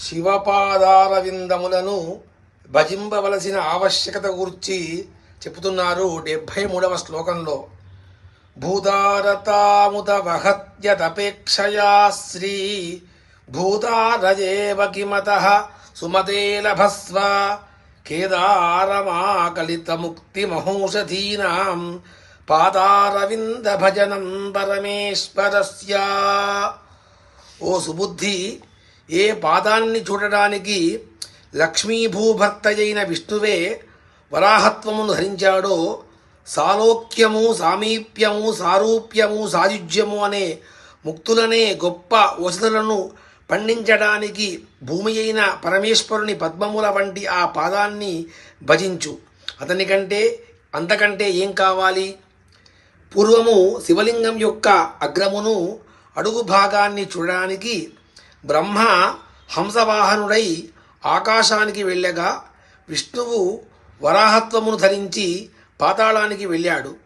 శివపాదారవిందములను భజింపవలసిన ఆవశ్యకత గురించి చెబుతున్నారు డెబ్భై మూడవ శ్లోకంలో. భూతారతాముత వహత్యదపేక్షయా శ్రీ భూతారజేవ కిమత సుమతే లభస్వ కేదారమాకలితముక్తిమహౌషధీనాం పాదారవింద భజనం పరమేశ్వరస్య. ఓ సుబుద్ధి ఏ పాదాన్ని చూడడానికి లక్ష్మీభూభర్తయైన విష్ణువే వరాహత్వమును ధరించాడో సాలోక్యము సామీప్యము సారూప్యము సాయుజ్యము అనే ముక్తులనే గొప్ప వసతులను పండించడానికి భూమి అయిన పరమేశ్వరుని పద్మముల వంటి ఆ పాదాన్ని భజించు. అతనికంటే అంతకంటే ఏం కావాలి? పూర్వము శివలింగం యొక్క అగ్రమును అడుగు భాగాన్ని చూడడానికి బ్రహ్మ హంసవాహనుడై ఆకాశానికి వెళ్ళగా విష్ణువు వరాహత్వమును ధరించి పాతాళానికి వెళ్ళాడు.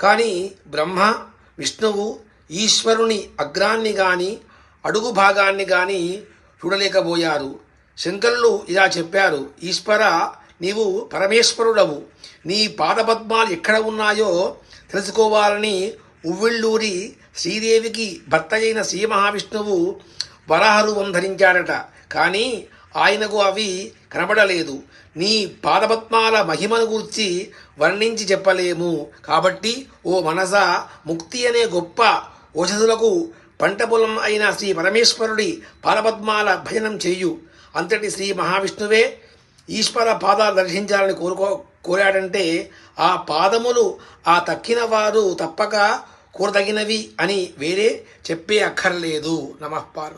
కానీ బ్రహ్మ విష్ణువు ఈశ్వరుని అగ్రాన్ని గాని అడుగు భాగాన్ని గాని చూడలేకపోయారు. శంకరులు ఇలా చెప్పారు ఈశ్వర నీవు పరమేశ్వరుడవు. నీ పాదపద్మాలు ఎక్కడ ఉన్నాయో తెలుసుకోవాలని ఉవ్విళ్ళూరి శ్రీదేవికి భర్త అయిన శ్రీ మహావిష్ణువు వరాహరూపం ధరించాడట. కానీ ఆయనకు అవి కనబడలేదు. నీ పాదపద్మాల మహిమను గురించి వర్ణించి చెప్పలేము. కాబట్టి ఓ మనస ముక్తి అనే గొప్ప ఓషధులకు పంట పొలం అయిన శ్రీ పరమేశ్వరుడి పాదపద్మాల భజనం చెయ్యు అంతటి శ్రీ మహావిష్ణువే ఈశ్వర పాదాలు దర్శించాలని కోరుకో కోరాడంటే ఆ పాదములు ఆ తక్కిన వారు తప్పక కోరదగినవి అని వేరే చెప్పే అక్కర్లేదు. నమః పార్వతి.